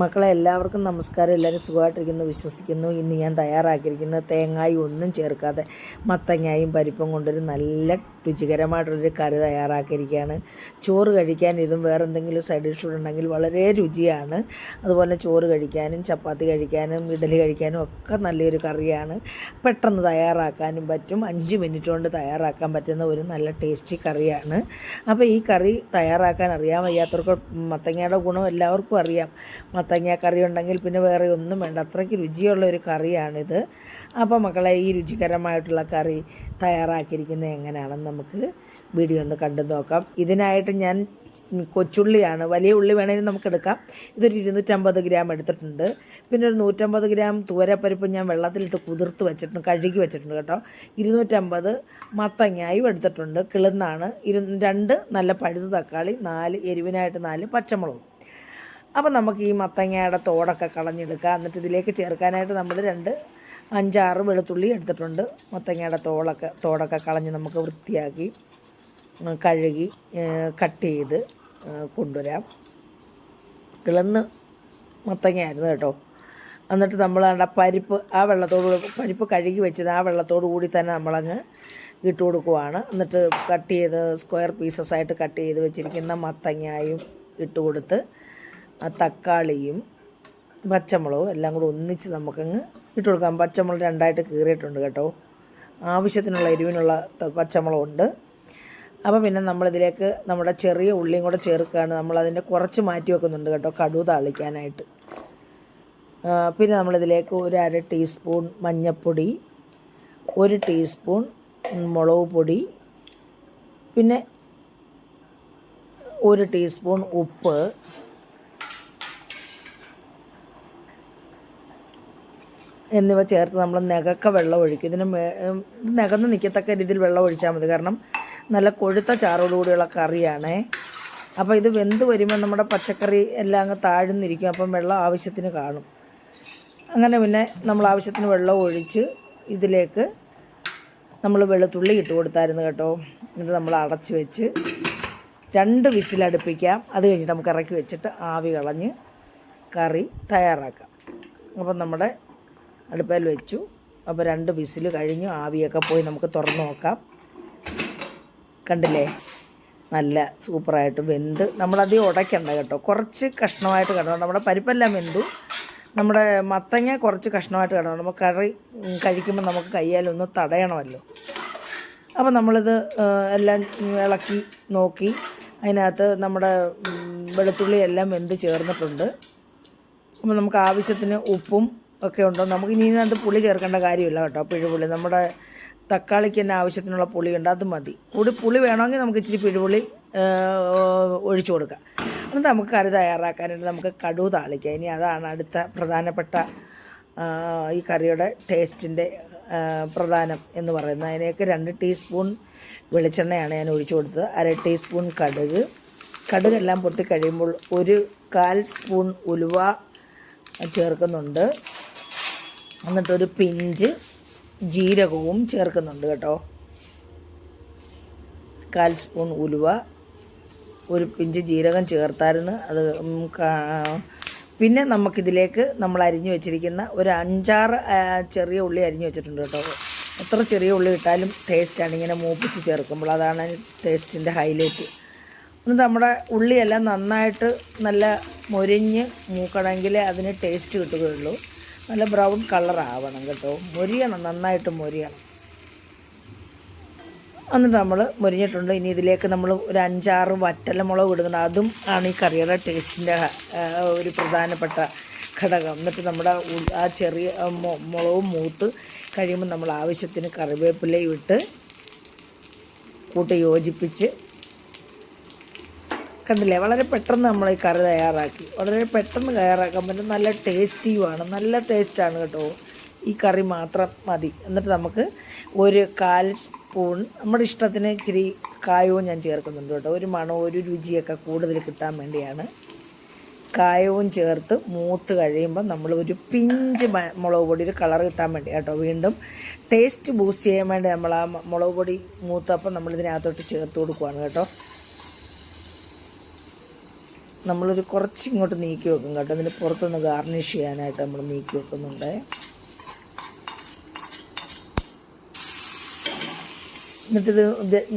മക്കളെ എല്ലാവർക്കും നമസ്കാരം. എല്ലാവരും സുഖമായിട്ടിരിക്കുന്നു വിശ്വസിക്കുന്നു. ഇന്ന് ഞാൻ തയ്യാറാക്കിയിരിക്കുന്ന തേങ്ങായി ഒന്നും ചേർക്കാതെ മത്തങ്ങായും പരിപ്പും കൊണ്ടൊരു നല്ല രുചികരമായിട്ടുള്ളൊരു കറി തയ്യാറാക്കിയിരിക്കുകയാണ്. ചോറ് കഴിക്കാൻ ഇതും വേറെ എന്തെങ്കിലും സൈഡ് ഡിഷ് ഉണ്ടെങ്കിൽ വളരെ രുചിയാണ്. അതുപോലെ ചോറ് കഴിക്കാനും ചപ്പാത്തി കഴിക്കാനും ഇഡലി കഴിക്കാനും ഒക്കെ നല്ലൊരു കറിയാണ്. പെട്ടെന്ന് തയ്യാറാക്കാനും പറ്റും. അഞ്ച് മിനിറ്റ് കൊണ്ട് തയ്യാറാക്കാൻ പറ്റുന്ന ഒരു നല്ല ടേസ്റ്റി കറിയാണ്. അപ്പോൾ ഈ കറി തയ്യാറാക്കാൻ അറിയാൻ വയ്യാത്തവർക്ക് മത്തങ്ങയുടെ ഗുണം എല്ലാവർക്കും അറിയാം. മത്തങ്ങ കറി ഉണ്ടെങ്കിൽ പിന്നെ വേറെ ഒന്നും വേണ്ട. അത്രയ്ക്ക് രുചിയുള്ള ഒരു കറിയാണിത്. അപ്പോൾ മക്കളെ ഈ രുചികരമായിട്ടുള്ള കറി തയ്യാറാക്കിയിരിക്കുന്നത് എങ്ങനെയാണെന്ന് നമുക്ക് വീഡിയോ ഒന്ന് കണ്ടു നോക്കാം. ഇതിനായിട്ട് ഞാൻ കൊച്ചുള്ളിയാണ്. വലിയ ഉള്ളി വേണമെങ്കിൽ നമുക്ക് എടുക്കാം. ഇതൊരു ഇരുന്നൂറ്റമ്പത് ഗ്രാം എടുത്തിട്ടുണ്ട്. പിന്നെ ഒരു നൂറ്റമ്പത് ഗ്രാം തൂരപ്പരിപ്പ് ഞാൻ വെള്ളത്തിലിട്ട് കുതിർത്ത് വെച്ചിട്ടുണ്ട് കഴുകി വെച്ചിട്ടുണ്ട് കേട്ടോ. ഇരുന്നൂറ്റമ്പത് മത്തങ്ങായും എടുത്തിട്ടുണ്ട്. കിളുന്നാണ്. ഇരു രണ്ട് നല്ല പഴുത്ത തക്കാളി നാല് എരിവിനായിട്ട് നാല് പച്ചമുളകും. അപ്പോൾ നമുക്ക് ഈ മത്തങ്ങയുടെ തോടൊക്കെ കളഞ്ഞെടുക്കാം. എന്നിട്ട് ഇതിലേക്ക് ചേർക്കാനായിട്ട് നമ്മൾ രണ്ട് അഞ്ചാറ് വെളുത്തുള്ളി എടുത്തിട്ടുണ്ട്. മത്തങ്ങയുടെ തോളൊക്കെ തോടൊക്കെ കളഞ്ഞ് നമുക്ക് വൃത്തിയാക്കി കഴുകി കട്ട് ചെയ്ത് കൊണ്ടുവരാം. കിളന്ന് മത്തങ്ങയായിരുന്നു കേട്ടോ. എന്നിട്ട് നമ്മൾ ആ പരിപ്പ് ആ വെള്ളത്തോട് പരിപ്പ് കഴുകി വെച്ചത് ആ വെള്ളത്തോട് കൂടി തന്നെ നമ്മളങ്ങ് ഇട്ട് കൊടുക്കുവാണ്. എന്നിട്ട് കട്ട് ചെയ്ത് സ്ക്വയർ പീസസ് ആയിട്ട് കട്ട് ചെയ്ത് വെച്ചിരിക്കുന്ന മത്തങ്ങായും ഇട്ട് കൊടുത്ത് ആ തക്കാളിയും പച്ചമുളകും എല്ലാം കൂടെ ഒന്നിച്ച് നമുക്കങ്ങ് ഇട്ട് കൊടുക്കാം പച്ചമുളക് രണ്ടായിട്ട് കീറിയിട്ടുണ്ട് കേട്ടോ. ആവശ്യത്തിനുള്ള എരിവിനുള്ള പച്ചമുളകുണ്ട്. അപ്പോൾ പിന്നെ നമ്മളിതിലേക്ക് നമ്മുടെ ചെറിയ ഉള്ളിയും കൂടെ ചേർക്കുകയാണ്. നമ്മളതിന്റെ കുറച്ച് മാറ്റി വെക്കുന്നുണ്ട് കേട്ടോ കടു താളിക്കാനായിട്ട്. പിന്നെ നമ്മളിതിലേക്ക് ഒരു അര ടീസ്പൂൺ മഞ്ഞൾപ്പൊടി ഒരു ടീസ്പൂൺ മുളക് പൊടി പിന്നെ ഒരു ടീസ്പൂൺ ഉപ്പ് എന്നിവ ചേർത്ത് നമ്മൾ നികക്ക വെള്ളം ഒഴിക്കും. ഇതിന് നികന്ന് നിൽക്കത്തക്ക രീതിയിൽ വെള്ളം ഒഴിച്ചാൽ മതി. കാരണം നല്ല കൊഴുത്ത ചാറോടുകൂടിയുള്ള കറിയാണേ. അപ്പോൾ ഇത് വെന്ത് വരുമ്പോൾ നമ്മുടെ പച്ചക്കറി എല്ലാം അങ്ങ് താഴ്ന്നിരിക്കും. അപ്പം വെള്ളം ആവശ്യത്തിന് കാണും. അങ്ങനെ പിന്നെ നമ്മൾ ആവശ്യത്തിന് വെള്ളം ഒഴിച്ച് ഇതിലേക്ക് നമ്മൾ വെളുത്തുള്ളി ഇട്ട് കൊടുത്തായിരുന്നു കേട്ടോ. എന്നിട്ട് നമ്മൾ അടച്ച് വെച്ച് രണ്ട് വിസിലടുപ്പിക്കാം അത് കഴിഞ്ഞിട്ട് നമുക്ക് ഇറക്കി വെച്ചിട്ട് ആവി കളഞ്ഞ് കറി തയ്യാറാക്കാം. അപ്പം നമ്മുടെ അടുപ്പയിൽ വെച്ചു. അപ്പോൾ രണ്ട് വിസിൽ കഴിഞ്ഞു. ആവിയൊക്കെ പോയി നമുക്ക് തുറന്നു നോക്കാം. കണ്ടില്ലേ? നല്ല സൂപ്പറായിട്ട് വെന്ത്. നമ്മളധികം ഉടയ്ക്കണ്ട കേട്ടോ. കുറച്ച് കഷ്ണമായിട്ട് കിടന്നു നമ്മുടെ പരിപ്പെല്ലാം വെന്തു. നമ്മുടെ മത്തങ്ങ കുറച്ച് കഷ്ണമായിട്ട് കിടന്നു നമ്മൾ കറി കഴിക്കുമ്പോൾ നമുക്ക് കയ്യാലൊന്ന് തടയണമല്ലോ. അപ്പോൾ നമ്മളിത് എല്ലാം ഇളക്കി നോക്കി. അതിനകത്ത് നമ്മുടെ വെളുത്തുള്ളി എല്ലാം വെന്ത് ചേർന്നിട്ടുണ്ട്. അപ്പോൾ നമുക്ക് ആവശ്യത്തിന് ഉപ്പും ഒക്കെ ഉണ്ടോ? നമുക്ക് ഇനി ഇതിനകത്ത് പുളി ചേർക്കേണ്ട കാര്യമില്ല കേട്ടോ പിഴുപുളി നമ്മുടെ തക്കാളിക്ക് തന്നെ ആവശ്യത്തിനുള്ള പുളിയുണ്ട് അത് മതി. കൂടി പുളി വേണമെങ്കിൽ നമുക്ക് ഇച്ചിരി പിഴുപുളി ഒഴിച്ചു കൊടുക്കാം. എന്നിട്ട് നമുക്ക് കറി തയ്യാറാക്കാനായിട്ട് നമുക്ക് കടുവ് താളിക്കാം. ഇനി അതാണ് അടുത്ത പ്രധാനപ്പെട്ട ഈ കറിയുടെ ടേസ്റ്റിന്റെ പ്രധാനം എന്ന് പറയുന്നത്. അതിനേക്ക് രണ്ട് ടീസ്പൂൺ വെളിച്ചെണ്ണയാണ് ഞാൻ ഒഴിച്ചു കൊടുത്തത്. അര ടീസ്പൂൺ കടുക്. കടുകെല്ലാം പൊട്ടിക്കഴിയുമ്പോൾ ഒരു കാൽ സ്പൂൺ ഉലുവ ചേർക്കുന്നുണ്ട്. എന്നിട്ടൊരു പിഞ്ച് ജീരകവും ചേർക്കുന്നുണ്ട് കേട്ടോ. കാൽ സ്പൂൺ ഉലുവ ഒരു പിഞ്ച് ജീരകം ചേർത്തായിരുന്നു. അത് പിന്നെ നമുക്കിതിലേക്ക് നമ്മൾ അരിഞ്ഞു വെച്ചിരിക്കുന്ന ഒരു അഞ്ചാറ് ചെറിയ ഉള്ളി അരിഞ്ഞു വെച്ചിട്ടുണ്ട് കേട്ടോ. എത്ര ചെറിയ ഉള്ളി ഇട്ടാലും ടേസ്റ്റാണ് ഇങ്ങനെ മൂപ്പിച്ച് ചേർക്കുമ്പോൾ. അതാണ് ടേസ്റ്റിന്റെ ഹൈലൈറ്റ് എന്നിട്ട് നമ്മുടെ ഉള്ളിയെല്ലാം നന്നായിട്ട് നല്ല മൊരിഞ്ഞ് മൂക്കണമെങ്കിൽ അതിന് ടേസ്റ്റ് കിട്ടുകയുള്ളൂ. നല്ല ബ്രൗൺ കളർ ആവണം കേട്ടോ. മൊരിയണം നന്നായിട്ട് മൊരിയണം. എന്നിട്ട് നമ്മൾ മുരിഞ്ഞിട്ടുണ്ട്. ഇനി ഇതിലേക്ക് നമ്മൾ ഒരു അഞ്ചാറ് വറ്റലമുളക് ഇടുന്നുണ്ട്. അതും ആണ് ഈ കറിയുടെ ടേസ്റ്റിന്റെ ഒരു പ്രധാനപ്പെട്ട ഘടകം. എന്നിട്ട് നമ്മുടെ ആ ചെറിയ മുളകും മൂത്ത് കഴിയുമ്പോൾ നമ്മൾ ആവശ്യത്തിന് കറിവേപ്പിലയും ഇട്ട് കൂട്ടി യോജിപ്പിച്ച് കണ്ടില്ലേ? വളരെ പെട്ടെന്ന് നമ്മൾ ഈ കറി തയ്യാറാക്കി. വളരെ പെട്ടെന്ന് തയ്യാറാക്കാൻ പറ്റും. നല്ല ടേസ്റ്റിയുമാണ് നല്ല ടേസ്റ്റാണ് കേട്ടോ. ഈ കറി മാത്രം മതി. എന്നിട്ട് നമുക്ക് ഒരു കാൽ സ്പൂൺ നമ്മുടെ ഇഷ്ടത്തിന് ഇച്ചിരി കായവും ഞാൻ ചേർക്കുന്നുണ്ട് കേട്ടോ. ഒരു മണവും ഒരു രുചിയൊക്കെ കൂടുതൽ കിട്ടാൻ വേണ്ടിയാണ്. കായവും ചേർത്ത് മൂത്ത് കഴിയുമ്പോൾ നമ്മൾ ഒരു പിഞ്ച് മുളക് പൊടി ഒരു കളർ കിട്ടാൻ വേണ്ടി കേട്ടോ. വീണ്ടും ടേസ്റ്റ് ബൂസ്റ്റ് ചെയ്യാൻ വേണ്ടി നമ്മൾ ആ മുളക് പൊടി മൂത്തപ്പം നമ്മളിതിനകത്തോട്ട് ചേർത്ത് കൊടുക്കുവാണ് കേട്ടോ. നമ്മളൊരു കുറച്ച് ഇങ്ങോട്ട് നീക്കി വെക്കും കേട്ടോ. അതിന് പുറത്തൊന്ന് ഗാർണിഷ് ചെയ്യാനായിട്ട് നമ്മൾ നീക്കി വെക്കുന്നുണ്ട്. എന്നിട്ടിത്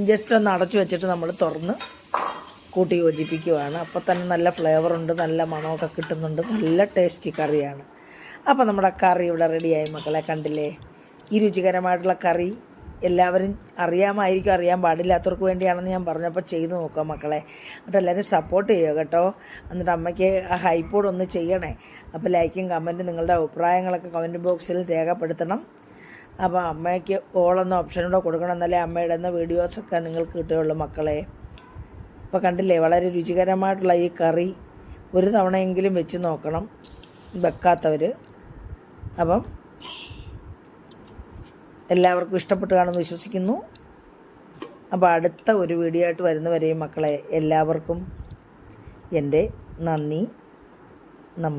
ജസ്റ്റ് ഒന്ന് അടച്ചു വെച്ചിട്ട് നമ്മൾ തുറന്ന് കൂട്ടി യോജിപ്പിക്കുവാണ്. അപ്പോൾ തന്നെ നല്ല ഫ്ലേവറുണ്ട് നല്ല മണമൊക്കെ കിട്ടുന്നുണ്ട് നല്ല ടേസ്റ്റി കറിയാണ്. അപ്പോൾ നമ്മുടെ കറി ഇവിടെ റെഡിയായി മക്കളെ കണ്ടില്ലേ? ഈ രുചികരമായിട്ടുള്ള കറി എല്ലാവരും അറിയാമായിരിക്കും അറിയാൻ പാടില്ലാത്തവർക്ക് വേണ്ടിയാണെന്ന് ഞാൻ പറഞ്ഞപ്പോൾ ചെയ്തു നോക്കാം മക്കളെ. എന്നിട്ട് എല്ലാവരും സപ്പോർട്ട് ചെയ്യുക കേട്ടോ. എന്നിട്ട് അമ്മയ്ക്ക് ആ ഹൈപ്പോഡ് ഒന്ന് ചെയ്യണേ. അപ്പോൾ ലൈക്കും കമന്റും നിങ്ങളുടെ അഭിപ്രായങ്ങളൊക്കെ കമന്റ് ബോക്സിൽ രേഖപ്പെടുത്തണം. അപ്പോൾ അമ്മയ്ക്ക് ഓളൊന്ന് ഓപ്ഷൻ കൂടെ കൊടുക്കണം. എന്നാലേ അമ്മ ഇടുന്ന വീഡിയോസൊക്കെ നിങ്ങൾക്ക് കിട്ടുകയുള്ളൂ മക്കളെ. അപ്പോൾ കണ്ടില്ലേ വളരെ രുചികരമായിട്ടുള്ള ഈ കറി ഒരു തവണയെങ്കിലും വെച്ച് നോക്കണം. വെക്കാത്തവർ അപ്പം എല്ലാവർക്കും ഇഷ്ടപ്പെട്ട് കാണുമെന്ന് വിശ്വസിക്കുന്നു. അപ്പോൾ അടുത്ത ഒരു വീഡിയോ ആയിട്ട് വരുന്നവരെയും മക്കളെ എല്ലാവർക്കും എന്റെ നന്ദി. നമസ്കാരം